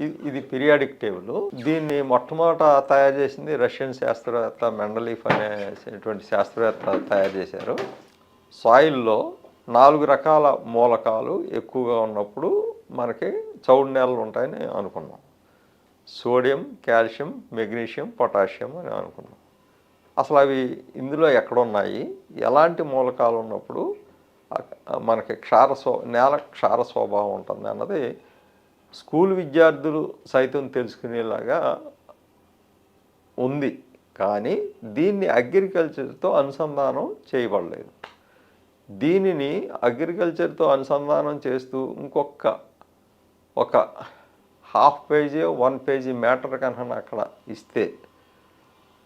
ఇది periodic table. దీన్ని మొట్టమొదట తయారు చేసింది రష్యన్ శాస్త్రవేత్త మెండలీఫ్ అనేటువంటి శాస్త్రవేత్త తయారు చేశారు. సాయిల్లో నాలుగు రకాల మూలకాలు ఎక్కువగా ఉన్నప్పుడు మనకి చౌడు నేలలు ఉంటాయని అనుకున్నాం. సోడియం కాల్షియం మెగ్నీషియం పొటాషియం అని అనుకున్నాం. అసలు అవి ఇందులో ఎక్కడున్నాయి? ఎలాంటి మూలకాలు ఉన్నప్పుడు మనకి క్షార స్వ నేల క్షార స్వభావం ఉంటుంది అన్నది స్కూల్ విద్యార్థులు సైతం తెలుసుకునేలాగా ఉంది. కానీ దీన్ని అగ్రికల్చర్తో అనుసంధానం చేయబడలేదు. దీనిని అగ్రికల్చర్తో అనుసంధానం చేస్తూ ఇంకొక ఒక half page one page matter కన్నా అక్కడ ఇస్తే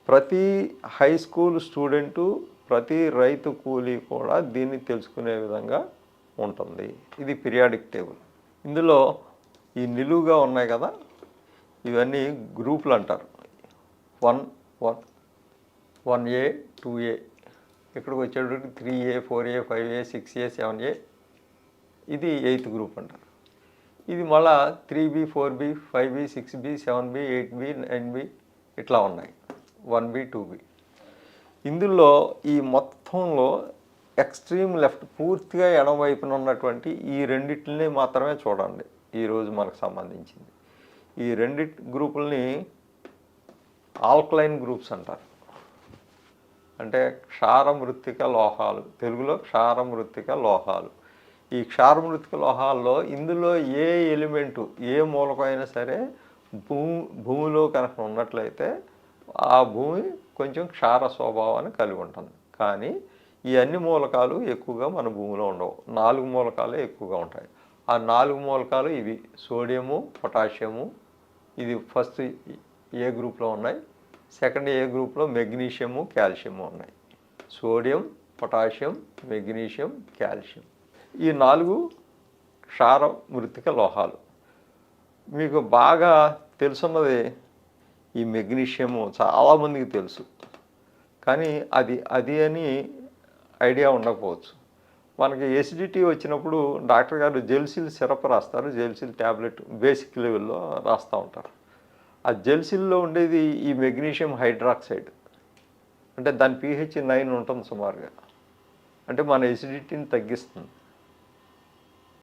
ప్రతి హై స్కూల్ స్టూడెంటు ప్రతి రైతు కూలీ కూడా దీన్ని తెలుసుకునే విధంగా ఉంటుంది. ఇది పిరియాడిక్ టేబుల్. ఇందులో ఈ నిలువుగా ఉన్నాయి కదా ఇవన్నీ గ్రూపులు అంటారు. One one one A two A. ఇక్కడికి వచ్చేటప్పటికి three A four A five A six A seven A. ఇది ఎయిత్ గ్రూప్ అంటారు. ఇది మళ్ళా three B four B five B six B seven B eight B nine B ఇట్లా ఉన్నాయి. One B two B. ఇందులో ఈ మొత్తంలో ఎక్స్ట్రీమ్ లెఫ్ట్ పూర్తిగా ఎడమవైపున ఉన్నటువంటి ఈ రెండింటిని మాత్రమే చూడండి. ఈరోజు మనకు సంబంధించింది. ఈ రెండిటి గ్రూపుల్ని ఆల్కలైన్ గ్రూప్స్ అంటారు. అంటే క్షారమృత్తిక లోహాలు. తెలుగులో క్షారమృత్తిక లోహాలు. ఈ క్షారమృత్తిక లోహాల్లో ఇందులో ఏ ఎలిమెంటు ఏ మూలకమైనా సరే భూమి భూమిలో కనుక ఉన్నట్లయితే ఆ భూమి కొంచెం క్షార స్వభావాన్ని కలిగి ఉంటుంది. కానీ ఈ అన్ని మూలకాలు ఎక్కువగా మన భూమిలో ఉండవు. నాలుగు మూలకాలే ఎక్కువగా ఉంటాయి. ఆ నాలుగు మూలకాలు ఇవి. Sodium potassium. ఇది ఫస్ట్ ఏ గ్రూప్లో ఉన్నాయి? సెకండ్ ఏ గ్రూప్లో మెగ్నీషియము కాల్షియము ఉన్నాయి. Sodium potassium magnesium calcium. ఈ నాలుగు క్షార మృతిక లోహాలు. మీకు బాగా తెలుసున్నది ఈ మెగ్నీషియము చాలామందికి తెలుసు. కానీ అది అది అని ఐడియా ఉండకపోవచ్చు. మనకి ఎసిడిటీ వచ్చినప్పుడు డాక్టర్ గారు జెల్సిల్ సిరప్ రాస్తారు జెల్సిల్ ట్యాబ్లెట్ బేసిక్ లెవెల్లో రాస్తూ ఉంటారు. ఆ జెల్సిల్లో ఉండేది ఈ మెగ్నీషియం హైడ్రాక్సైడ్. అంటే దాని పిహెచ్ నైన్ ఉంటుంది సుమారుగా. అంటే మన ఎసిడిటీని తగ్గిస్తుంది.